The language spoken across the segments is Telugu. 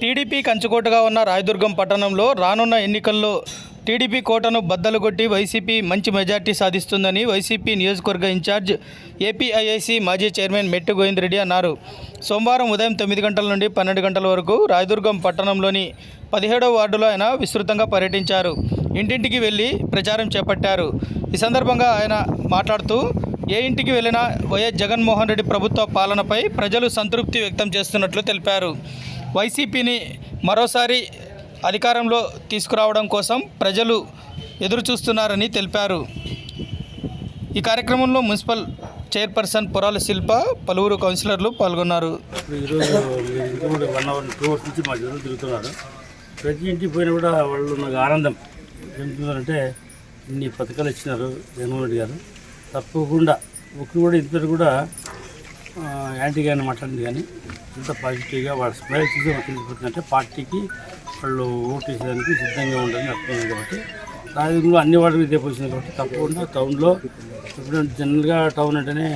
టీడీపీ కంచుకోటగా ఉన్న రాయదుర్గం పట్టణంలో రానున్న ఎన్నికల్లో టీడీపీ కోటను బద్దలు కొట్టి వైసీపీ మంచి మెజార్టీ సాధిస్తుందని వైసీపీ నియోజకవర్గ ఇన్ఛార్జ్ ఏపీఐఐసి మాజీ చైర్మన్ మెట్టు గోవింద్ రెడ్డి అన్నారు. సోమవారం ఉదయం తొమ్మిది గంటల నుండి పన్నెండు గంటల వరకు రాయదుర్గం పట్టణంలోని పదిహేడవ వార్డులో ఆయన విస్తృతంగా పర్యటించారు. ఇంటింటికి వెళ్ళి ప్రచారం చేపట్టారు. ఈ సందర్భంగా ఆయన మాట్లాడుతూ ఏ ఇంటికి వెళ్ళినా వైఎస్ జగన్మోహన్ రెడ్డి ప్రభుత్వ పాలనపై ప్రజలు సంతృప్తి వ్యక్తం చేస్తున్నట్లు తెలిపారు. వైసీపీని మరోసారి అధికారంలో తీసుకురావడం కోసం ప్రజలు ఎదురుచూస్తున్నారని తెలిపారు. ఈ కార్యక్రమంలో మున్సిపల్ చైర్పర్సన్ పొరాల శిల్ప పలువురు కౌన్సిలర్లు పాల్గొన్నారు. వన్ మా తిరుగుతున్నారు. ప్రతి ఇంటికి పోయినా కూడా వాళ్ళు నాకు ఆనందం. ఏమంటున్నారంటే ఇన్ని పథకాలు ఇచ్చినారు జగన్మోహన్ రెడ్డి గారు. తప్పకుండా ఒకరు కూడా ఇద్దరు కూడా యాంటీ కానీ మాట్లాడింది కానీ ఎంత పాజిటివ్గా వాళ్ళ స్మైల్ చూసి తెలిసిపోతుందంటే పార్టీకి వాళ్ళు ఓటు వేసేదానికి సిద్ధంగా ఉండాలని అర్థమైంది కాబట్టి. రాజకీయంలో అన్ని వాటికి ఇదే పొజిషన్ కాబట్టి తప్పకుండా టౌన్లో ఇప్పుడు జనరల్గా టౌన్ అంటేనే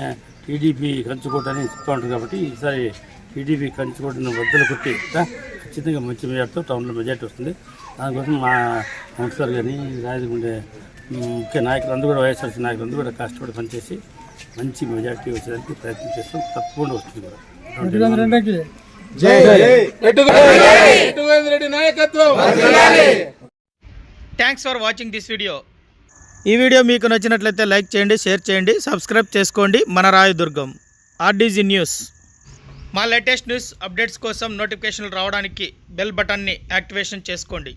టీడీపీ కంచుకోట అని చెప్తూ ఉంటుంది కాబట్టి ఈసారి టీడీపీ కంచుకోటను వద్దలు కొట్టి ఖచ్చితంగా మంచి మెజార్టీతో టౌన్లో మెజార్టీ వస్తుంది. దానికోసం మా కౌన్సిలర్ కానీ రాజకీయ ముఖ్య నాయకులందరూ కూడా వైఎస్ఆర్సీ నాయకులందరూ కూడా కష్టపడి పనిచేసి మంచి మెజార్టీ వచ్చేదానికి ప్రయత్నం చేస్తాం. తప్పకుండా వస్తుంది thanks for watching this video ఈ వీడియో మీకు నచ్చినట్లయితే లైక్ చేయండి షేర్ చేయండి సబ్స్క్రైబ్ చేసుకోండి. మన రాయదుర్గం ఆర్డీజీ న్యూస్. మా లేటెస్ట్ న్యూస్ అప్డేట్స్ కోసం నోటిఫికేషన్లు రావడానికి బెల్ బటన్ని యాక్టివేషన్ చేసుకోండి.